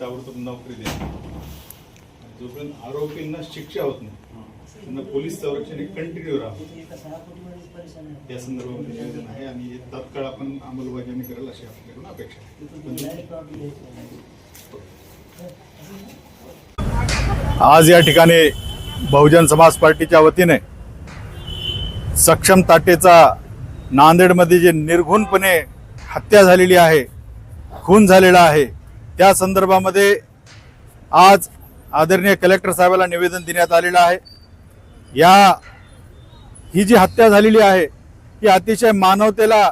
ताबडतोब नोकरी द्या. जोपर्यंत आरोपींना शिक्षा होत नाही त्यांना पोलीस संरक्षण हे कंटिन्यू राहावं या संदर्भात निवेदन आहे आणि हे तात्काळ आपण अंमलबजावणी करेल अशी आपल्याकडून अपेक्षा आहे. आज या ठिकाणी बहुजन समाज पार्टीच्या वतीने सक्षम ताटेचा नांदेडमध्ये जे निर्घुणपणे हत्या झालेली आहे खून झालेला आहे त्या संदर्भामध्ये आज आदरणीय कलेक्टर साहेबाला निवेदन देण्यात आलेलं आहे. या ही जी हत्या झालेली आहे ही अतिशय मानवतेला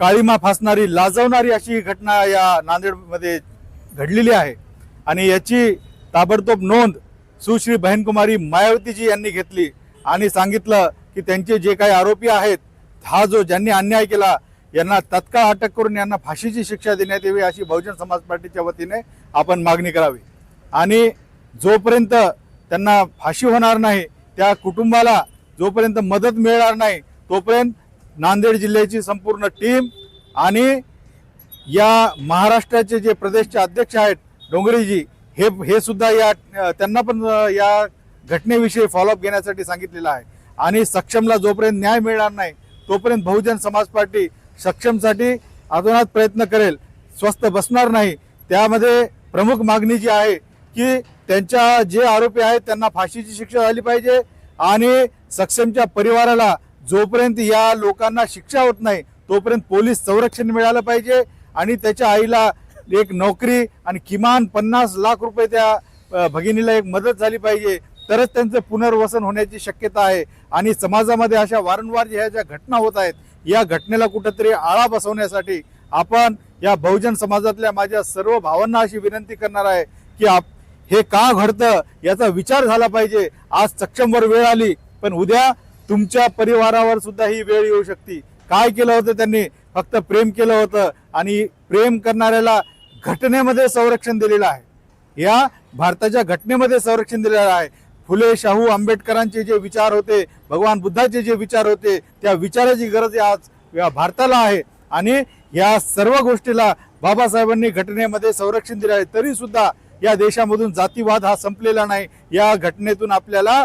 काळीमा फासणारी लाजवणारी अशी ही घटना या नांदेडमध्ये घडलेली आहे. आणि याची ताबडतोब नोंद सुश्री बहनकुमारी मायावतीजी यांनी घेतली आणि सांगितलं की त्यांचे जे काही आरोपी आहेत हा जो ज्यांनी अन्याय केला यांना तत्काळ अटक करून यांना फाशीची शिक्षा देण्यात यावी अशी बहुजन समाज पार्टीच्या वतीने आपण मागणी करावी. आणि जोपर्यंत त्यांना फाशी होणार नाही त्या कुटुंबाला जोपर्यंत मदत मिळणार नाही तोपर्यंत नांदेड जिल्ह्याची संपूर्ण टीम आणि या महाराष्ट्राचे जे प्रदेशचे अध्यक्ष आहेत डोंगरेजी हे हे सुद्धा या त्यांना पण या घटनेविषयी फॉलोअप घेण्यासाठी सांगितलेलं आहे. आणि सक्षमला जोपर्यंत न्याय मिळणार नाही तोपर्यंत बहुजन समाज पार्टी सक्षमसाठी अतोनात प्रयत्न करेल स्वस्त बसणार नाही. त्यामध्ये प्रमुख मागणी जी आहे की त्यांच्या जे आरोपी आहेत त्यांना फाशीची शिक्षा झाली पाहिजे आणि सक्षमच्या परिवाराला जोपर्यंत या लोकांना शिक्षा होत नाही तोपर्यंत पोलीस संरक्षण मिळालं पाहिजे आणि त्याच्या आईला एक नोकरी आणि किमान पन्नास लाख रुपये त्या भगिनीला एक मदत झाली पाहिजे. तरच त्यांचं पुनर्वसन होण्याची शक्यता आहे. आणि समाजामध्ये अशा वारंवार ह्या ज्या घटना होत आहेत या घटनेला कुठंतरी आळा बसवण्यासाठी आपण या बहुजन समाजातल्या माझ्या सर्व भावांना अशी विनंती करणार आहे की आप हे का घडतं याचा विचार झाला पाहिजे. आज सक्षमवर वेळ आली पण उद्या तुमच्या परिवारावर सुद्धा ही वेळ येऊ शकते. काय केलं होतं त्यांनी? फक्त प्रेम केलं होतं. आणि प्रेम करणाऱ्याला घटनेमध्ये संरक्षण दिलेलं आहे. या भारताच्या घटनेमध्ये संरक्षण दिलेलं आहे. फुले शाहू आंबेडकरांचे जे विचार होते भगवान बुद्धाचे जे विचार होते त्या विचाराची गरज आज या भारताला आहे. आणि या सर्व गोष्टीला बाबासाहेबांनी घटनेमध्ये संरक्षण दिलं आहे. तरी सुद्धा या देशामधून जातीवाद हा संपलेला नाही. या घटनेतून आपल्याला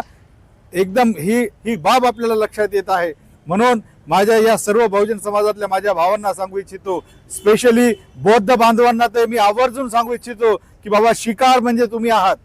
एकदम ही ही बाब आपल्याला लक्षात येत आहे. म्हणून माझ्या या सर्व बहुजन समाजातल्या माझ्या भावांना सांगू इच्छितो स्पेशली बौद्ध बांधवांना तर मी आवर्जून सांगू इच्छितो की बाबा शिकार म्हणजे तुम्ही आहात.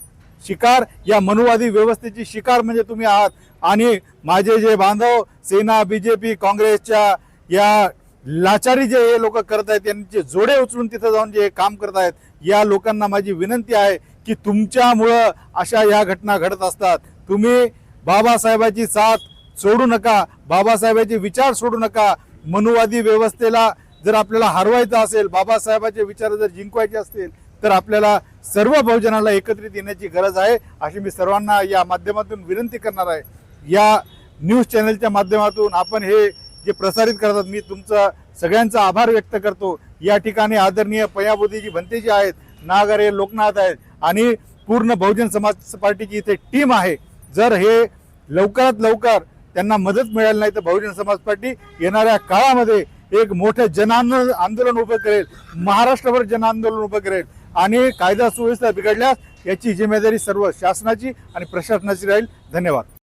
शिकार या मनुवादी व्यवस्थेची शिकार म्हणजे तुम्ही आहात. आणि माझे जे बांधव सेना बी जे पी काँग्रेसच्या या लाचारी जे हे लोक करत आहेत त्यांचे जोडे उचलून तिथं जाऊन जे काम करत आहेत या लोकांना माझी विनंती आहे की तुमच्यामुळं अशा या घटना घडत असतात. तुम्ही बाबासाहेबाची साथ सोडू नका. बाबासाहेबांचे विचार सोडू नका. मनुवादी व्यवस्थेला जर आपल्याला हरवायचं असेल बाबासाहेबांचे विचार जर जिंकवायचे असतील तर आपल्याला सर्व बहुजनाला एकत्रित येण्याची गरज आहे. अशी मी सर्वांना या माध्यमातून विनंती करणार आहे. या न्यूज चॅनलच्या माध्यमातून आपण हे जे प्रसारित करतात मी तुमचा सगळ्यांचा आभार व्यक्त करतो. या ठिकाणी आदरणीय पयाबोधीजी भंतेजी आहेत नागरे लोकनाथ आहेत आणि पूर्ण बहुजन समाज पार्टीची इथे टीम आहे. जर हे लवकरात लवकर त्यांना मदत मिळाली नाही तर बहुजन समाज पार्टी येणाऱ्या काळामध्ये एक मोठं जन आंदोलन उभं करेल महाराष्ट्रभर जन आंदोलन उभं करेल आणि कायदा सुव्यवस्था बिघडल्यास याची जिम्मेदारी सर्व शासनाची आणि प्रशासनाची राहील. धन्यवाद.